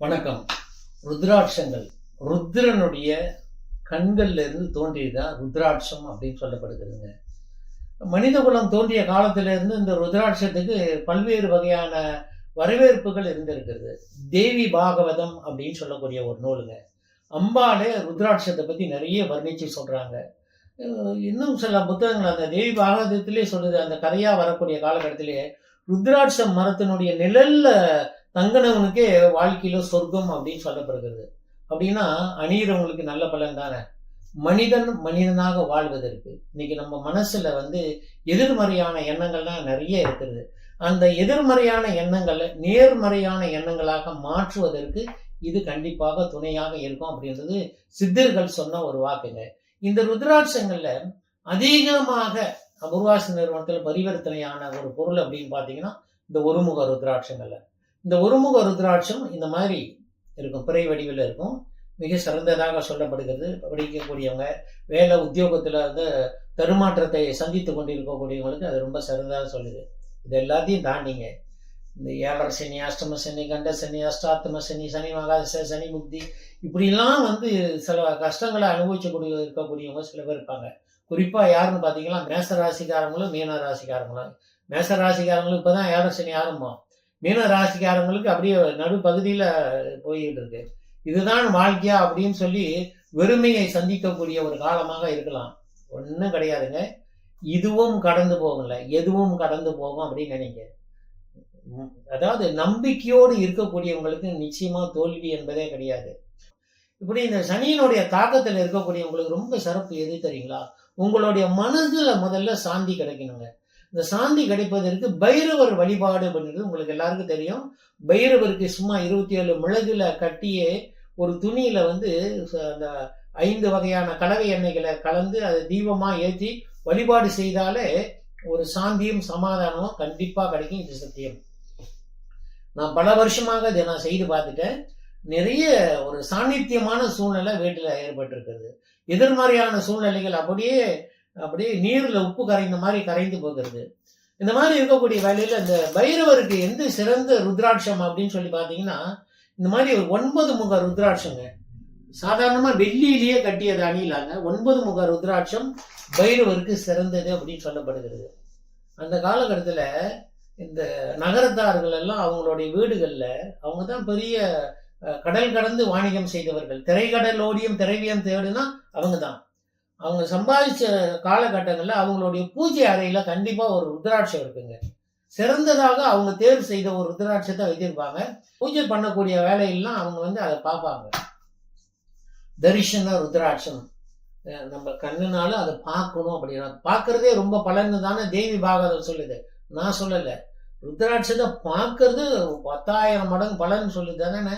வணக்கம். ருத்ராட்சங்கள். ருத்ரனுடைய கண்கள்ல இருந்து தோன்றியதுதான் ருத்ராட்சம் அப்படின்னு சொல்லப்படுகிறதுங்க. மனித குலம் தோன்றிய காலத்திலிருந்து இந்த ருத்ராட்சத்துக்கு பல்வேறு வகையான வரவேற்புகள் இருந்திருக்கிறது. தேவி பாகவதம் அப்படின்னு சொல்லக்கூடிய ஒரு நூலுங்க. அம்பாலே ருத்ராட்சத்தை பத்தி நிறைய வர்ணிச்சு சொல்றாங்க. இன்னும் சில புத்தகங்கள் அந்த தேவி பாகவதத்திலே சொல்லுது அந்த கதையா வரக்கூடிய காலகட்டத்திலே ருத்ராட்சம் மரத்தினுடைய நிழல்ல தங்கினவனுக்கே வாழ்க்கையில சொர்க்கம் அப்படின்னு சொல்லப்படுகிறது. அப்படின்னா அணியிறவங்களுக்கு நல்ல பலன் தானே? மனிதன் மனிதனாக வாழ்வதற்கு. இன்னைக்கு நம்ம மனசுல வந்து எதிர்மறையான எண்ணங்கள்லாம் நிறைய இருக்கிறது அந்த எதிர்மறையான எண்ணங்களை நேர்மறையான எண்ணங்களாக மாற்றுவதற்கு இது கண்டிப்பாக துணையாக இருக்கும் அப்படின்றது சித்தர்கள் சொன்ன ஒரு வாக்குங்க. இந்த ருத்ராட்சங்கள்ல அதிகமாக அபூர்வாசி நிறுவனத்தில் பரிவர்த்தனையான ஒரு பொருள் அப்படின்னு பார்த்தீங்கன்னா இந்த ஒருமுக ருத்ராட்சங்கள்ல. இந்த ஒருமுக ருத்ராட்சம் இந்த மாதிரி இருக்கும். பிறை வடிவில் இருக்கும். மிக சிறந்ததாக சொல்லப்படுகிறது. படிக்கக்கூடியவங்க வேலை உத்தியோகத்தில் வந்து தருமாற்றத்தை சந்தித்து கொண்டிருக்கக்கூடியவங்களுக்கு அது ரொம்ப சிறந்ததாக சொல்லுது. இது எல்லாத்தையும் தாண்டிங்க. இந்த ஏழரை சனி அஷ்டம சனி கண்ட சனி அஷ்டாத்தம சனி சனி மகாச சனி முக்தி இப்படிலாம் வந்து சில கஷ்டங்களை அனுபவிச்சக்கூடிய இருக்கக்கூடியவங்க சில பேர் இருப்பாங்க. குறிப்பாக யாருன்னு பார்த்தீங்கன்னா மேச ராசிக்காரங்களும் மீன ராசிக்காரங்களும் மேச ராசிக்காரங்களும் இப்போ தான் ஏழரை சனி ஆரம்பம். மீன ராசிக்காரங்களுக்கு அப்படியே நடுப்பகுதியில் போய்கிட்டு இருக்கு. இதுதான் வாழ்க்கையா அப்படின்னு சொல்லி வெறுமையை சந்திக்கக்கூடிய ஒரு காலமாக இருக்கலாம். ஒன்றும் கிடையாதுங்க. இதுவும் கடந்து போகல. எதுவும் கடந்து போகும் அப்படின்னு நினைங்க. அதாவது நம்பிக்கையோடு இருக்கக்கூடியவங்களுக்கு நிச்சயமா தோல்வி என்பதே கிடையாது. இப்படி இந்த சனியினுடைய தாக்கத்தில் இருக்கக்கூடியவங்களுக்கு ரொம்ப சிறப்பு எது தெரியுங்களா? உங்களுடைய மனதில் முதல்ல சாந்தி கிடைக்கணுங்க. இந்த சாந்தி கிடைப்பதற்கு பைரவர் வழிபாடு பண்ணுறது உங்களுக்கு எல்லாருக்கும் தெரியும். பைரவருக்கு சும்மா இருபத்தி ஏழு மிளகுல கட்டியே ஒரு துணியில வந்து அந்த ஐந்து வகையான கலவை எண்ணெய்களை கலந்து அதை தீபமா ஏற்றி வழிபாடு செய்தாலே ஒரு சாந்தியும் சமாதானமும் கண்டிப்பா கிடைக்கும். இது சத்தியம். நான் பல வருஷமாக இதை நான் செய்து பார்த்துட்டேன். நிறைய ஒரு சாநித்தியமான சூழ்நிலை வீட்டில் ஏற்பட்டிருக்கிறது எதிர்மறையான சூழ்நிலைகள் அப்படியே அப்படியே நீர்ல உப்பு கரைந்த மாதிரி கரைந்து போகிறது. இந்த மாதிரி இருக்கக்கூடிய வேலையில இந்த பைரவருக்கு எந்த சிறந்த ருத்ராட்சம் அப்படின்னு சொல்லி பார்த்தீங்கன்னா இந்த மாதிரி ஒரு ஒன்பது முக ருத்ராட்சங்க. சாதாரணமா வெள்ளியிலேயே கட்டியது அணியிலாங்க. ஒன்பது முக ருத்ராட்சம் பைரவருக்கு சிறந்தது அப்படின்னு சொல்லப்படுகிறது. அந்த காலகட்டத்தில் இந்த நகரத்தார்கள் எல்லாம் அவங்களுடைய வீடுகளில் அவங்க தான் பெரிய கடல் கடந்து வாணிகம் செய்தவர்கள். திரைக்கடலோடியும் திரைவியம் தேடுனா அவங்க தான். அவங்க சம்பாதிச்ச காலகட்டங்களில் அவங்களுடைய பூஜை அறையில் கண்டிப்பாக ஒரு ருத்ராட்சம் இருக்குங்க. சிறந்ததாக அவங்க தேர்வு செய்த ஒரு ருத்ராட்சத்தை வைத்திருப்பாங்க. பூஜை பண்ணக்கூடிய வேலையெல்லாம் அவங்க வந்து அதை பார்ப்பாங்க. தரிசன ருத்ராட்சம். நம்ம கண்ணுனால அதை பார்க்கணும் அப்படின்னா பார்க்கறதே ரொம்ப பலன்னு தானே தேவி பாகவதம் சொல்லுது. நான் சொல்லலை. ருத்ராட்சத்தை பார்க்கறது பத்தாயிரம் மடங்கு பலன் சொல்லுது தானே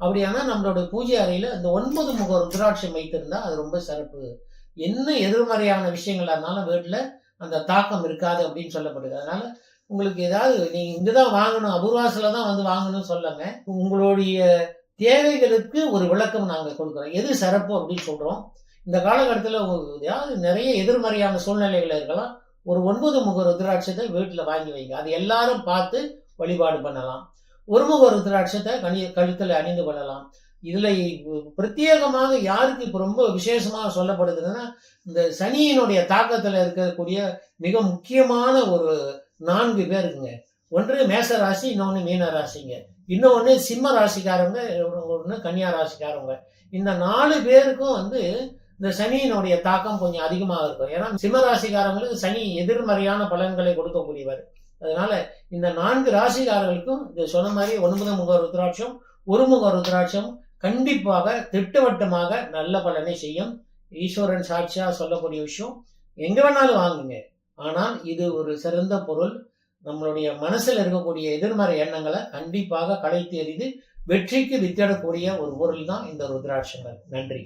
அப்படியானா நம்மளோட பூஜை அறையில் இந்த ஒன்பது முக ருத்ராட்சம் வைத்திருந்தா அது ரொம்ப சிறப்பு. என்ன எதிர்மறையான விஷயங்களா இருந்தாலும் வீட்டில் அந்த தாக்கம் இருக்காது அப்படின்னு சொல்லப்படுது. அதனால உங்களுக்கு ஏதாவது இங்கே தான் வாங்கணும் அபூர்வாசில் தான் வந்து வாங்கணும்னு சொல்லுங்க உங்களுடைய தேவைகளுக்கு ஒரு விளக்கம் நாங்கள் கொடுக்குறோம். எது சிறப்பு அப்படின்னு சொல்கிறோம் இந்த காலகட்டத்தில் ஏதாவது நிறைய எதிர்மறையான சூழ்நிலைகள் இருக்கலாம். ஒரு ஒன்பது முக ருத்ராட்சத்தை வீட்டில் வாங்கி வைங்க. அது எல்லாரும் பார்த்து வழிபாடு பண்ணலாம். ஒரு முக ருத்ராட்சத்தை கணி கழுத்தில் அணிந்து கொள்ளலாம். இதுல பிரத்யேகமாக யாருக்கு இப்போ ரொம்ப விசேஷமாக சொல்லப்படுதுன்னா இந்த சனியினுடைய தாக்கத்தில் இருக்கக்கூடிய மிக முக்கியமான ஒரு நான்கு பேருக்குங்க. ஒன்று மேச ராசி இன்னொன்று மீன ராசிங்க. இன்னொன்று சிம்ம ராசிக்காரங்க ஒன்று கன்னியா ராசிக்காரங்க. இந்த நாலு பேருக்கும் வந்து இந்த சனியினுடைய தாக்கம் கொஞ்சம் அதிகமாக இருக்கும். ஏன்னா சிம்ம ராசிக்காரங்களுக்கு சனி எதிர்மறையான பலன்களை கொடுக்கக்கூடியவர். அதனால இந்த நான்கு ராசிக்காரர்களுக்கும் இது சொன்ன மாதிரி ஒன்பது முக ருத்ராட்சம் ஒரு முக ருத்ராட்சம் கண்டிப்பாக திட்டவட்டமாக நல்ல பலனை செய்யும். ஈஸ்வரன் சாட்சியாக சொல்லக்கூடிய விஷயம் எங்கே வேணாலும் வாங்குங்க. ஆனால் இது ஒரு சிறந்த பொருள். நம்மளுடைய மனசில் இருக்கக்கூடிய எதிர்மறை எண்ணங்களை கண்டிப்பாக களைத்து எறிந்து வெற்றிக்கு வித்திடக்கூடிய ஒரு பொருள் தான் இந்த ருத்ராட்சங்கள். நன்றி.